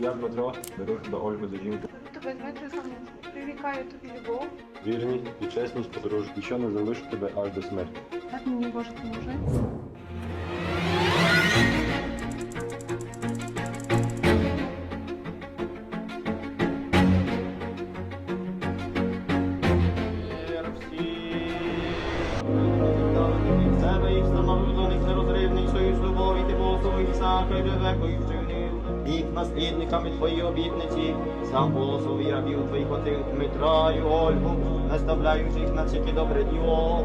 Я Дмитро, беру до Ольги до жінки. Тебе Дмитро. Прирікаю тобі любов. Вірність і чесність подорож, що не залишу тебе аж до смерті. Так мені Боже поможе. Всякої вчинив. Їх наслідниками твої обітниці, сам голосу і рабів твоїх отих. Дмитра і Ольгу, наставляючи їх на всяке добре діло,